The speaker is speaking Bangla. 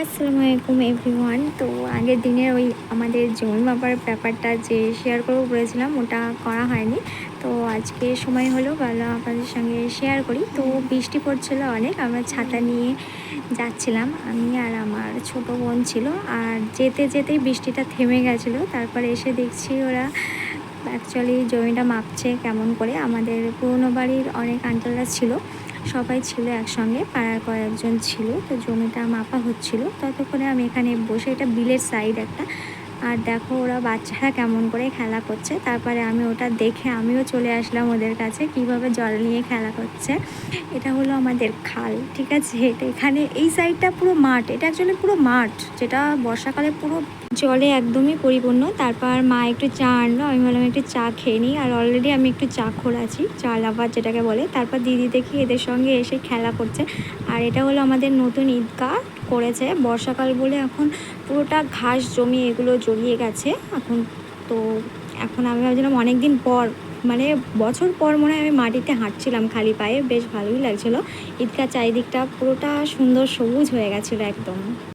আসসালামু আলাইকুম এভরিওয়ান। তো আগের দিনের ওই আমাদের জমি মাপার ব্যাপারটা যে শেয়ার করব বলেছিলাম, ওটা করা হয়নি। তো আজকে সময় হলো ভালো আপনাদের সঙ্গে শেয়ার করি। তো বৃষ্টি পড়ছিল অনেক, আমরা ছাতা নিয়ে যাচ্ছিলাম। আমি আর আমার ছোট বোন ছিল, আর যেতে যেতেই বৃষ্টিটা থেমে গেছিল। তারপরে এসে দেখছি ওরা অ্যাকচুয়ালি জমিটা মাপছে কেমন করে। আমাদের পুরনো বাড়ির অনেক আঙ্কেলরা ছিল। সবাই ছিল একসঙ্গে, পাড়ার কয়েকজন ছিল। তো জমিটা মাপা হচ্ছিল। ততক্ষণে আমি এখানে বসে, এটা বিলের সাইড একটা। আর দেখো ওরা বাচ্চারা কেমন করে খেলা করছে। তারপরে আমি ওটা দেখে আমিও চলে আসলাম ওদের কাছে, কীভাবে জল নিয়ে খেলা করছে। এটা হলো আমাদের খাল, ঠিক আছে? এটা এখানে, এই সাইডটা পুরো মাঠ, এটা অ্যাকচুয়ালি পুরো মাঠ, যেটা বর্ষাকালে পুরো জলে একদমই পরিপূর্ণ। তারপর মা একটু চা আনলো, আমি বললাম একটু চা খেয়ে নিই। আর অলরেডি আমি একটু চা আছি, চা লাভার যেটাকে বলে। তারপর দিদি দেখি এদের সঙ্গে এসে খেলা করছে। আর এটা হলো আমাদের নতুন ঈদগাহ করেছে। বর্ষাকাল বলে এখন পুরোটা ঘাস জমি এগুলো জড়িয়ে গেছে। এখন তো এখন আমি ভাবছিলাম অনেক দিন পর মানে বছর পর মনে হয় আমি মাটিতে হাঁটছিলাম খালি পায়ে। বেশ ভালোই লাগছিল। ঈদগাহ চারিদিকটা পুরোটা সুন্দর সবুজ হয়ে গেছিল একদম।